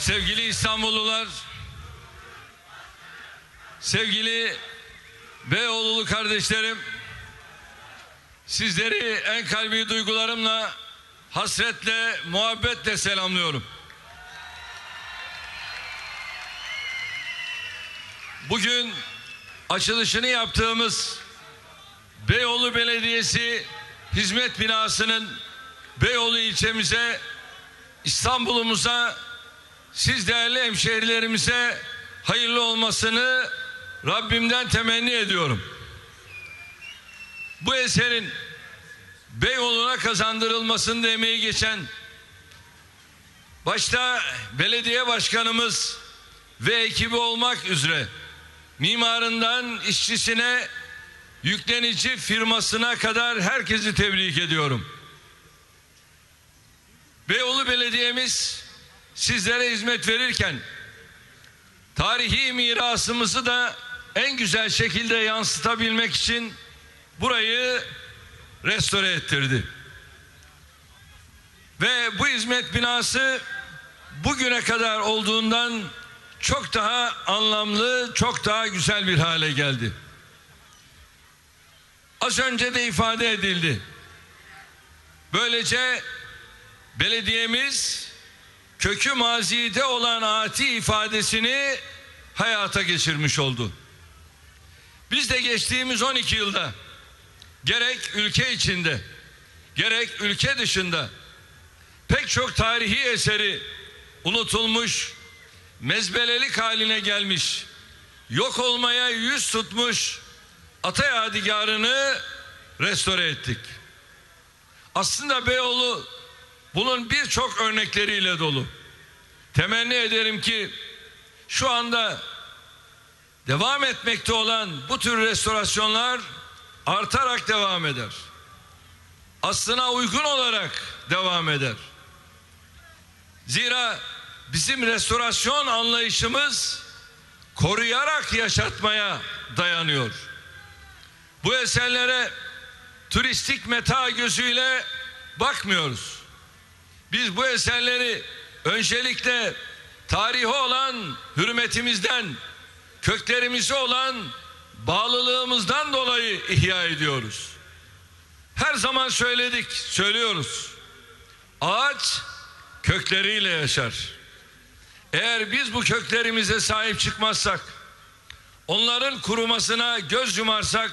Sevgili İstanbullular, sevgili Beyoğlulu kardeşlerim, sizleri en kalbi duygularımla, hasretle, muhabbetle selamlıyorum. Bugün açılışını yaptığımız Beyoğlu Belediyesi hizmet binasının Beyoğlu ilçemize, İstanbul'umuza siz değerli hemşehrilerimize hayırlı olmasını Rabbimden temenni ediyorum. Bu eserin Beyoğlu'na kazandırılmasında emeği geçen başta belediye başkanımız ve ekibi olmak üzere mimarından işçisine yüklenici firmasına kadar herkesi tebrik ediyorum. Beyoğlu Belediye'miz sizlere hizmet verirken tarihi mirasımızı da en güzel şekilde yansıtabilmek için burayı restore ettirdi. Ve bu hizmet binası bugüne kadar olduğundan çok daha anlamlı, çok daha güzel bir hale geldi. Az önce de ifade edildi. Böylece belediyemiz kökü mazide olan ati ifadesini hayata geçirmiş oldu. Biz de geçtiğimiz 12 yılda gerek ülke içinde gerek ülke dışında pek çok tarihi eseri unutulmuş, mezbelelik haline gelmiş, yok olmaya yüz tutmuş ata yadigarını restore ettik. Aslında Beyoğlu bunun birçok örnekleriyle dolu. Temenni ederim ki şu anda devam etmekte olan bu tür restorasyonlar artarak devam eder. Aslına uygun olarak devam eder. Zira bizim restorasyon anlayışımız koruyarak yaşatmaya dayanıyor. Bu eserlere turistik meta gözüyle bakmıyoruz. Biz bu eserleri öncelikle tarihi olan hürmetimizden, köklerimize olan bağlılığımızdan dolayı ihya ediyoruz. Her zaman söyledik, söylüyoruz. Ağaç kökleriyle yaşar. Eğer biz bu köklerimize sahip çıkmazsak, onların kurumasına göz yumarsak,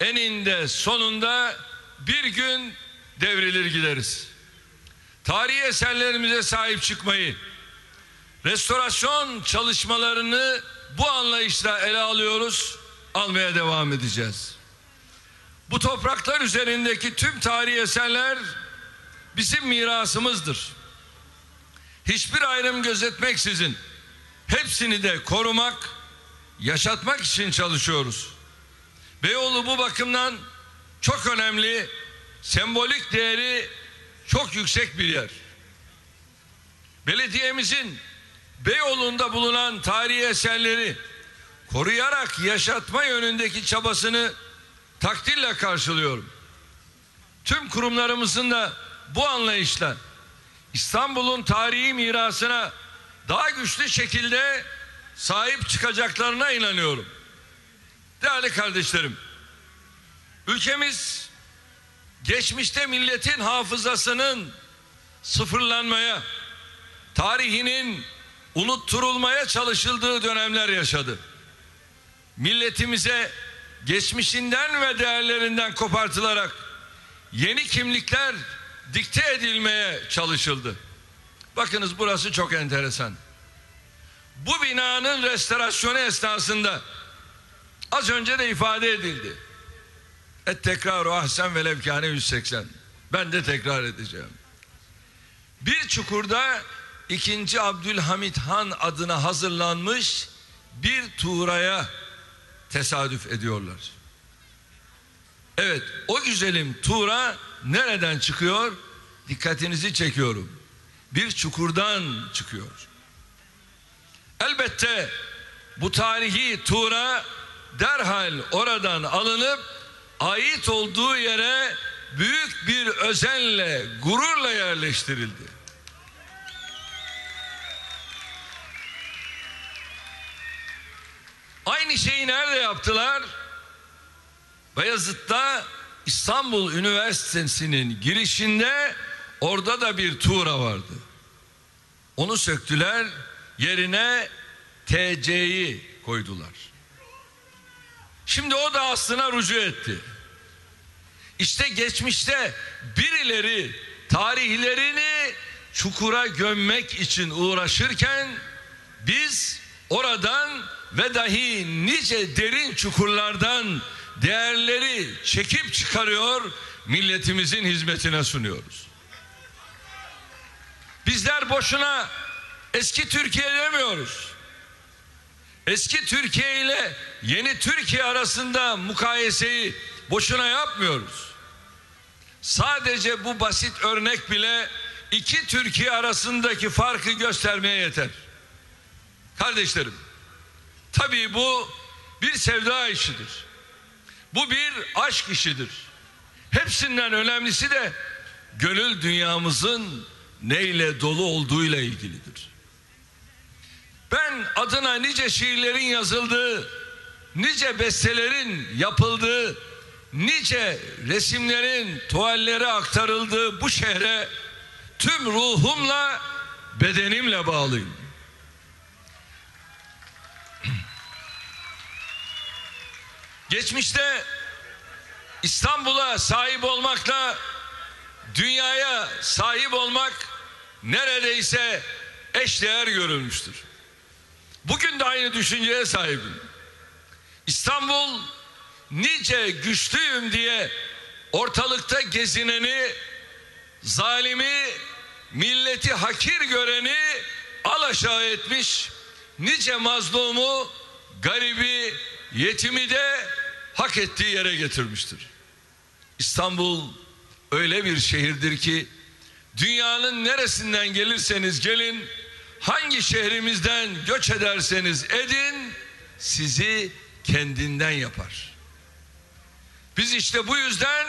eninde sonunda bir gün devrilir gideriz. Tarihi eserlerimize sahip çıkmayı, restorasyon çalışmalarını bu anlayışla ele alıyoruz, almaya devam edeceğiz. Bu topraklar üzerindeki tüm tarihi eserler bizim mirasımızdır. Hiçbir ayrım gözetmeksizin hepsini de korumak, yaşatmak için çalışıyoruz. Beyoğlu bu bakımdan çok önemli, sembolik değeri çok yüksek bir yer. Belediyemizin Beyoğlu'nda bulunan tarihi eserleri koruyarak yaşatma yönündeki çabasını takdirle karşılıyorum. Tüm kurumlarımızın da bu anlayışla İstanbul'un tarihi mirasına daha güçlü şekilde sahip çıkacaklarına inanıyorum. Değerli kardeşlerim, ülkemiz geçmişte milletin hafızasının sıfırlanmaya, tarihinin unutturulmaya çalışıldığı dönemler yaşadı. Milletimize geçmişinden ve değerlerinden kopartılarak yeni kimlikler dikte edilmeye çalışıldı. Bakınız burası çok enteresan. Bu binanın restorasyonu esnasında az önce de ifade edildi. Et tekrar o ahsen ve levkane 180. Ben de tekrar edeceğim. Bir çukurda ikinci Abdülhamit Han adına hazırlanmış bir tuğraya tesadüf ediyorlar. Evet o güzelim tuğra nereden çıkıyor? Dikkatinizi çekiyorum. Bir çukurdan çıkıyor. Elbette bu tarihi tura derhal oradan alınıp ait olduğu yere büyük bir özenle, gururla yerleştirildi. Aynı şeyi nerede yaptılar? Beyazıt'ta İstanbul Üniversitesi'nin girişinde orada da bir tuğra vardı. Onu söktüler, yerine TC'yi koydular. Şimdi o da aslına rücu etti. İşte geçmişte birileri tarihlerini çukura gömmek için uğraşırken biz oradan ve dahi nice derin çukurlardan değerleri çekip çıkarıyor, milletimizin hizmetine sunuyoruz. Bizler boşuna eski Türkiye demiyoruz. Eski Türkiye ile yeni Türkiye arasında mukayeseyi boşuna yapmıyoruz. Sadece bu basit örnek bile iki Türkiye arasındaki farkı göstermeye yeter. Kardeşlerim, tabii bu bir sevda işidir. Bu bir aşk işidir. Hepsinden önemlisi de gönül dünyamızın neyle dolu olduğuyla ilgilidir. Ben adına nice şiirlerin yazıldığı, nice bestelerin yapıldığı, nice resimlerin tuvallere aktarıldığı bu şehre tüm ruhumla, bedenimle bağlıyım. Geçmişte İstanbul'a sahip olmakla dünyaya sahip olmak neredeyse eşdeğer görülmüştür. Bugün de aynı düşünceye sahibim. İstanbul nice güçlüyüm diye ortalıkta gezineni, zalimi, milleti hakir göreni alaşağı etmiş, nice mazlumu, garibi, yetimi de hak ettiği yere getirmiştir. İstanbul öyle bir şehirdir ki dünyanın neresinden gelirseniz gelin, hangi şehrimizden göç ederseniz edin, sizi kendinden yapar. Biz işte bu yüzden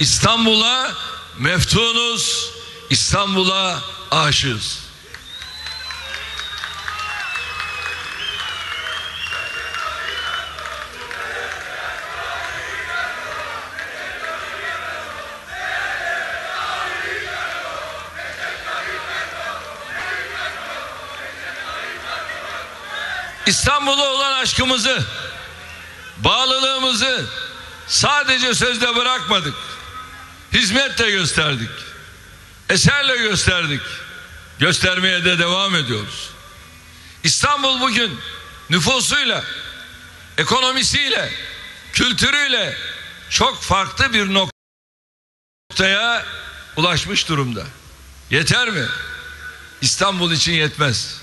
İstanbul'a meftunuz, İstanbul'a aşığız. İstanbul'a olan aşkımızı, bağlılığımızı sadece sözde bırakmadık. Hizmetle gösterdik. Eserle gösterdik. Göstermeye de devam ediyoruz. İstanbul bugün nüfusuyla, ekonomisiyle, kültürüyle çok farklı bir noktaya ulaşmış durumda. Yeter mi? İstanbul için yetmez.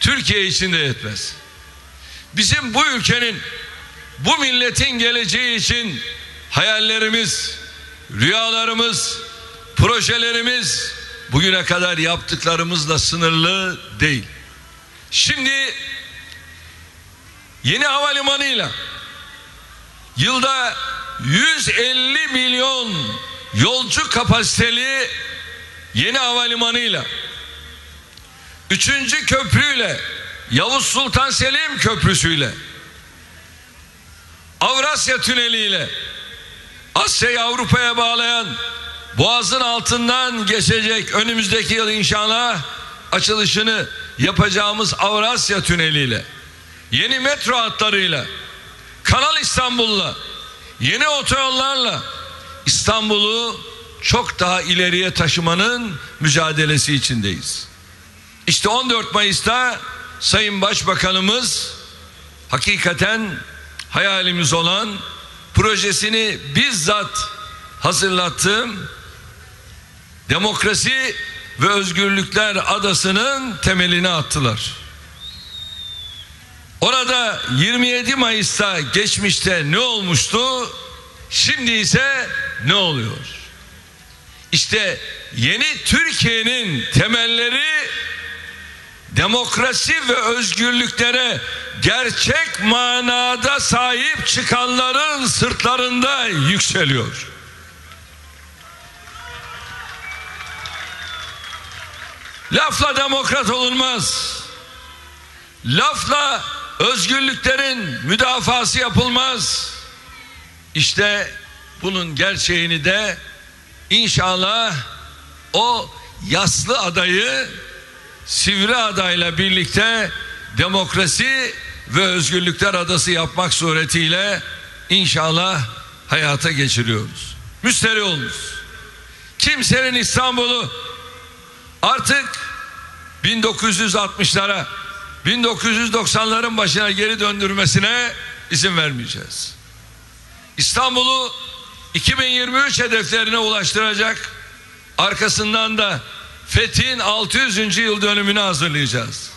Türkiye için de yetmez. Bizim bu ülkenin, bu milletin geleceği için hayallerimiz, rüyalarımız, projelerimiz bugüne kadar yaptıklarımızla sınırlı değil. Şimdi yeni havalimanıyla yılda 150 milyon yolcu kapasiteli yeni havalimanıyla üçüncü köprüyle Yavuz Sultan Selim Köprüsü'yle Avrasya Tüneli'yle Asya'yı Avrupa'ya bağlayan Boğaz'ın altından geçecek önümüzdeki yıl inşallah açılışını yapacağımız Avrasya Tüneli'yle yeni metro hatlarıyla Kanal İstanbul'la yeni otoyollarla İstanbul'u çok daha ileriye taşımanın mücadelesi içindeyiz. İşte 14 Mayıs'ta Sayın Başbakanımız hakikaten hayalimiz olan projesini bizzat hazırlattığım demokrasi ve özgürlükler adasının temelini attılar. Orada 27 Mayıs'ta geçmişte ne olmuştu? Şimdi ise ne oluyor? İşte yeni Türkiye'nin temelleri demokrasi ve özgürlüklere gerçek manada sahip çıkanların sırtlarında yükseliyor. Lafla demokrat olunmaz. Lafla özgürlüklerin müdafası yapılmaz. İşte bunun gerçeğini de inşallah o yaslı adayı Sivri adayla birlikte demokrasi ve özgürlükler adası yapmak suretiyle inşallah hayata geçiriyoruz. Müsteri olmuş. Kimsenin İstanbul'u artık 1960'lara 1990'ların başına geri döndürmesine izin vermeyeceğiz. İstanbul'u 2023 hedeflerine ulaştıracak arkasından da Fethin 600. yıl dönümünü hazırlayacağız.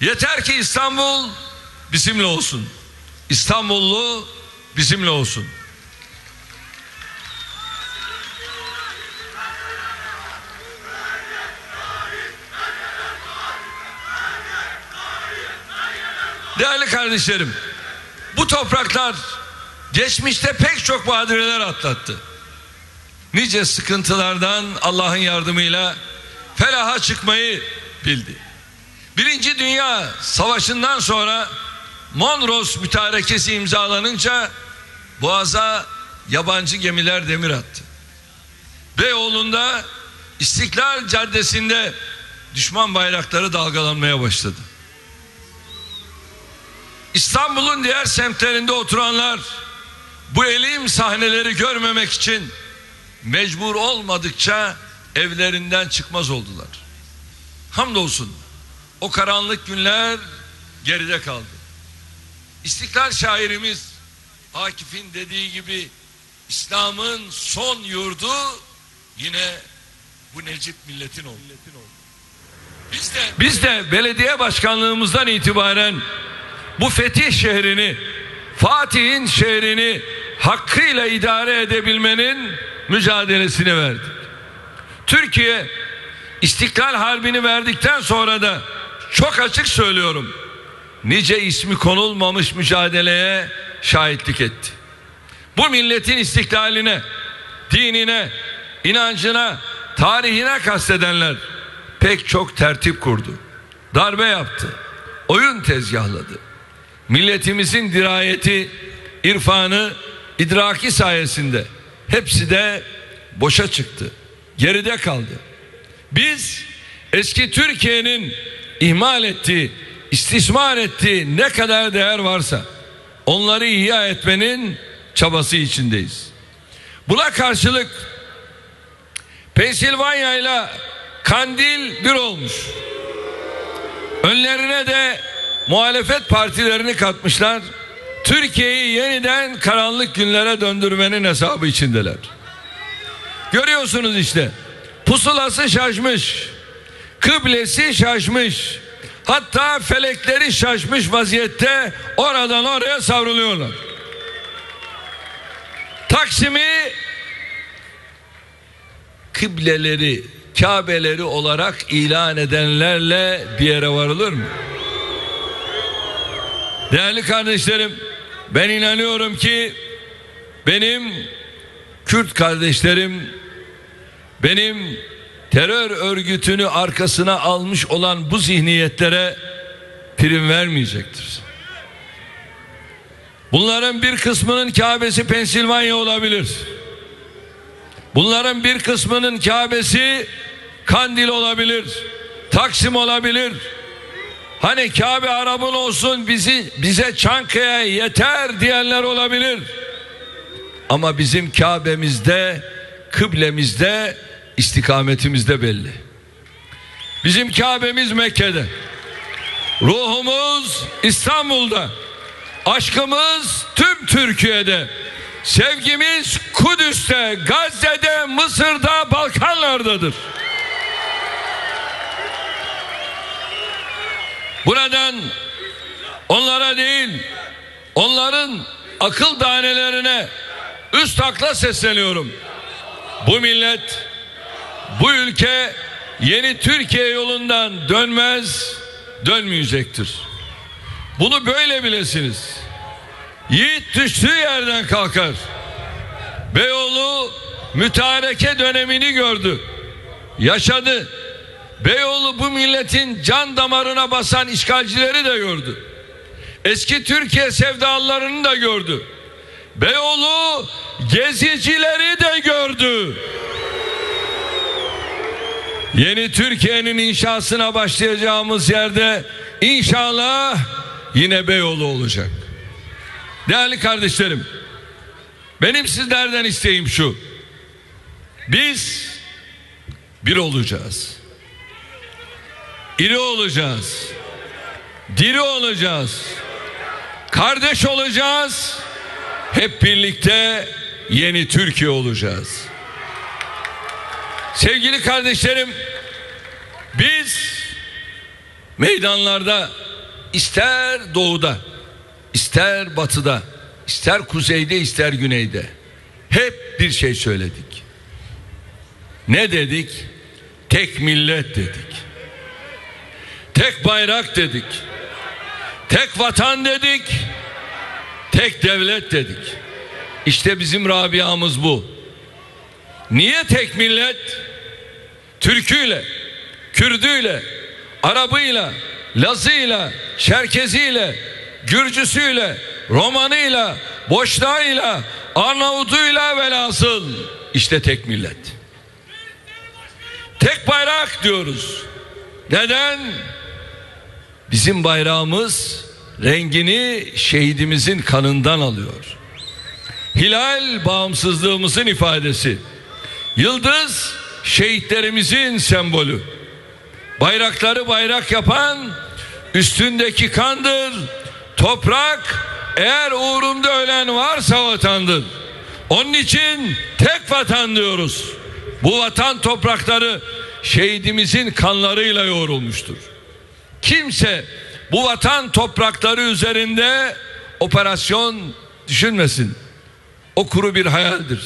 Yeter ki İstanbul bizimle olsun. İstanbullu bizimle olsun. Değerli kardeşlerim, bu topraklar geçmişte pek çok badireler atlattı. Nice sıkıntılardan Allah'ın yardımıyla felaha çıkmayı bildi. Birinci Dünya Savaşı'ndan sonra Monros mütarekesi imzalanınca Boğaz'a yabancı gemiler demir attı. Beyoğlu'nda İstiklal Caddesi'nde düşman bayrakları dalgalanmaya başladı. İstanbul'un diğer semtlerinde oturanlar bu elim sahneleri görmemek için mecbur olmadıkça evlerinden çıkmaz oldular. Hamdolsun o karanlık günler geride kaldı. İstiklal şairimiz Akif'in dediği gibi İslam'ın son yurdu yine bu Necip milletin oldu. Biz de, biz de belediye başkanlığımızdan itibaren bu fetih şehrini Fatih'in şehrini hakkıyla idare edebilmenin mücadelesini verdik. Türkiye İstiklal Harbi'ni verdikten sonra da çok açık söylüyorum. Nice ismi konulmamış mücadeleye şahitlik etti. Bu milletin istiklaline, dinine, inancına, tarihine kastedenler pek çok tertip kurdu. Darbe yaptı. Oyun tezgahladı. Milletimizin dirayeti, irfanı, idraki sayesinde hepsi de boşa çıktı. Geride kaldı. Biz eski Türkiye'nin ihmal ettiği, istismar ettiği ne kadar değer varsa onları ihya etmenin çabası içindeyiz. Buna karşılık Pensilvanya ile Kandil bir olmuş. Önlerine de muhalefet partilerini katmışlar. Türkiye'yi yeniden karanlık günlere döndürmenin hesabı içindeler. Görüyorsunuz işte. Pusulası şaşmış. Kıblesi şaşmış. Hatta felekleri şaşmış vaziyette oradan oraya savruluyorlar. Taksim'i kıbleleri, Kabeleri olarak ilan edenlerle bir yere varılır mı? Değerli kardeşlerim, ben inanıyorum ki benim Kürt kardeşlerim benim terör örgütünü arkasına almış olan bu zihniyetlere prim vermeyecektir. Bunların bir kısmının Kabe'si Pensilvanya olabilir. Bunların bir kısmının Kabe'si Kandil olabilir. Taksim olabilir. Hani Kabe Arap'ın olsun bizi bize Çankaya yeter diyenler olabilir. Ama bizim Kabe'mizde, kıblemizde, istikametimizde belli. Bizim Kabe'miz Mekke'de. Ruhumuz İstanbul'da. Aşkımız tüm Türkiye'de. Sevgimiz Kudüs'te, Gazze'de, Mısır'da, Balkanlardadır. Buradan onlara değil, onların akıl tanelerine üst akla sesleniyorum. Bu millet, bu ülke yeni Türkiye yolundan dönmez, dönmeyecektir. Bunu böyle bilesiniz. Yiğit düştüğü yerden kalkar. Beyoğlu mütareke dönemini gördü. Yaşadı. Beyoğlu bu milletin can damarına basan işgalcileri de gördü. Eski Türkiye sevdalılarını da gördü. Beyoğlu gezicileri de gördü. Yeni Türkiye'nin inşasına başlayacağımız yerde inşallah yine Beyoğlu olacak. Değerli kardeşlerim, benim sizlerden isteğim şu. Biz bir olacağız. İri olacağız. Diri olacağız. Kardeş olacağız. Hep birlikte yeni Türkiye olacağız. Sevgili kardeşlerim, biz meydanlarda ister doğuda, ister batıda, ister kuzeyde, ister güneyde hep bir şey söyledik. Ne dedik? Tek millet dedik. Tek bayrak dedik. Tek vatan dedik. Tek devlet dedik. İşte bizim Rabia'mız bu. Niye tek millet? Türküyle, Kürdüyle, Arabıyla, Lazıyla, Çerkeziyle, Gürcüsüyle, Romanıyla, Boşnağıyla, Arnavutuyla velhasıl işte tek millet. Tek bayrak diyoruz. Neden? Bizim bayrağımız rengini şehidimizin kanından alıyor. Hilal bağımsızlığımızın ifadesi. Yıldız şehitlerimizin sembolü. Bayrakları bayrak yapan üstündeki kandır. Toprak eğer uğrumda ölen varsa vatandır. Onun için tek vatan diyoruz. Bu vatan toprakları şehidimizin kanlarıyla yoğrulmuştur. Kimse bu vatan toprakları üzerinde operasyon düşünmesin. O kuru bir hayaldir.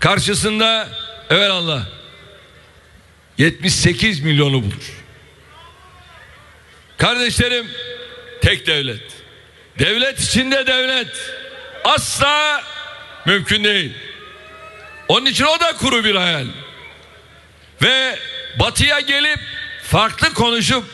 Karşısında Allah 78 milyonu bulur. Kardeşlerim tek devlet. Devlet içinde devlet asla mümkün değil. Onun için o da kuru bir hayal. Ve batıya gelip farklı konuşup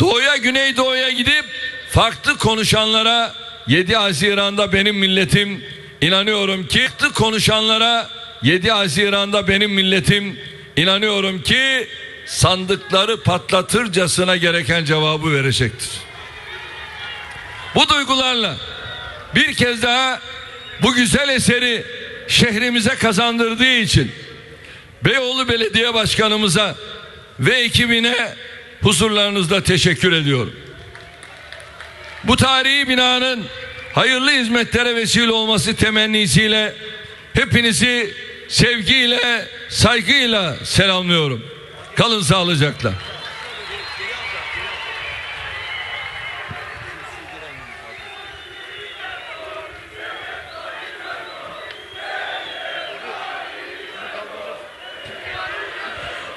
doğuya güneydoğuya gidip farklı konuşanlara 7 Haziran'da benim milletim inanıyorum ki konuşanlara 7 Haziran'da benim milletim inanıyorum ki sandıkları patlatırcasına gereken cevabı verecektir. Bu duygularla bir kez daha bu güzel eseri şehrimize kazandırdığı için Beyoğlu Belediye Başkanımıza ve ekibine huzurlarınızda teşekkür ediyorum. Bu tarihi binanın hayırlı hizmetlere vesile olması temennisiyle hepinizi sevgiyle, saygıyla selamlıyorum. Kalın sağlıcakla.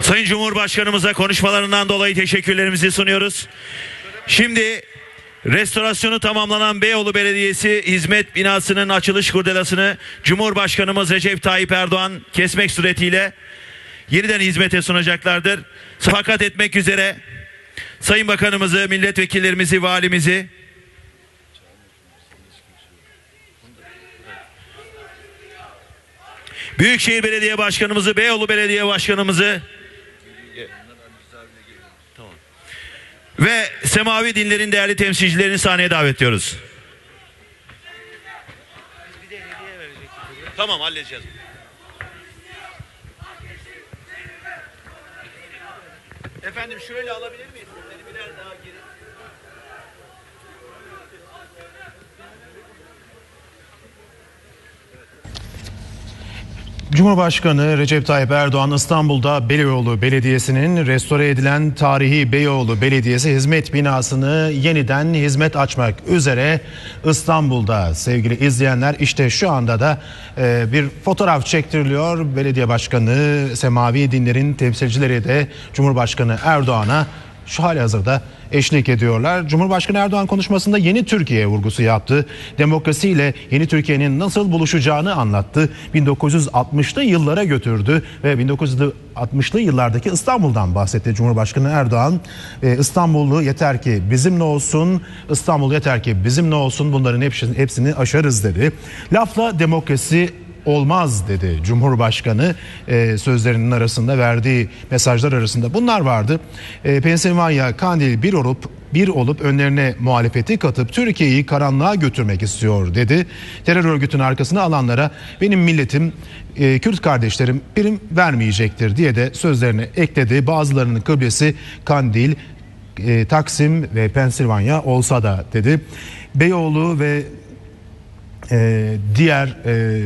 Sayın Cumhurbaşkanımıza konuşmalarından dolayı teşekkürlerimizi sunuyoruz. Şimdi restorasyonu tamamlanan Beyoğlu Belediyesi hizmet binasının açılış kurdelasını Cumhurbaşkanımız Recep Tayyip Erdoğan kesmek suretiyle yeniden hizmete sunacaklardır. Fakat etmek üzere Sayın Bakanımızı, milletvekillerimizi, valimizi Büyükşehir Belediye Başkanımızı, Beyoğlu Belediye Başkanımızı ve Semavi dinlerin değerli temsilcilerini sahneye davet ediyoruz. Tamam halledeceğiz. Efendim şöyle alabilir miyiz? Biraz daha geri. Cumhurbaşkanı Recep Tayyip Erdoğan İstanbul'da Beyoğlu Belediyesi'nin restore edilen tarihi Beyoğlu Belediyesi hizmet binasını yeniden hizmet açmak üzere İstanbul'da sevgili izleyenler işte şu anda da e, bir fotoğraf çektiriliyor. Belediye Başkanı Semavi Dinler'in temsilcileri de Cumhurbaşkanı Erdoğan'a şu hali hazırda eşlik ediyorlar. Cumhurbaşkanı Erdoğan konuşmasında yeni Türkiye vurgusu yaptı. Demokrasiyle yeni Türkiye'nin nasıl buluşacağını anlattı. 1960'lı yıllara götürdü ve 1960'lı yıllardaki İstanbul'dan bahsetti Cumhurbaşkanı Erdoğan. E, İstanbullu yeter ki bizimle olsun, İstanbul yeter ki bizimle olsun bunların hepsini, hepsini aşarız dedi. Lafla demokrasi olmaz dedi Cumhurbaşkanı e, sözlerinin arasında verdiği mesajlar arasında bunlar vardı. E, Pensilvanya Kandil bir olup bir olup önlerine muhalefeti katıp Türkiye'yi karanlığa götürmek istiyor dedi. Terör örgütünün arkasına alanlara benim milletim e, Kürt kardeşlerim prim vermeyecektir diye de sözlerini ekledi. Bazılarının kıblesi Kandil, e, Taksim ve Pensilvanya olsa da dedi. Beyoğlu ve e, diğer e,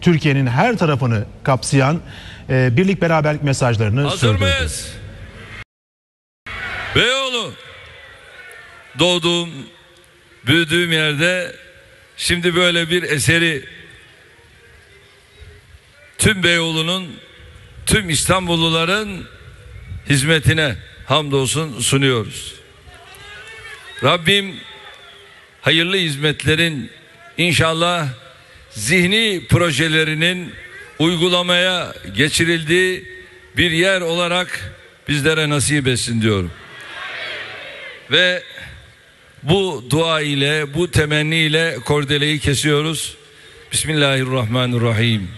Türkiye'nin her tarafını kapsayan e, birlik beraberlik mesajlarını Hazır sürdürdü. mıyız? Beyoğlu. Doğduğum, büyüdüğüm yerde şimdi böyle bir eseri tüm Beyoğlu'nun, tüm İstanbulluların hizmetine hamdolsun sunuyoruz. Rabbim hayırlı hizmetlerin inşallah zihni projelerinin uygulamaya geçirildiği bir yer olarak bizlere nasip etsin diyorum. Ve bu dua ile, bu temenni ile kordeleyi kesiyoruz. Bismillahirrahmanirrahim.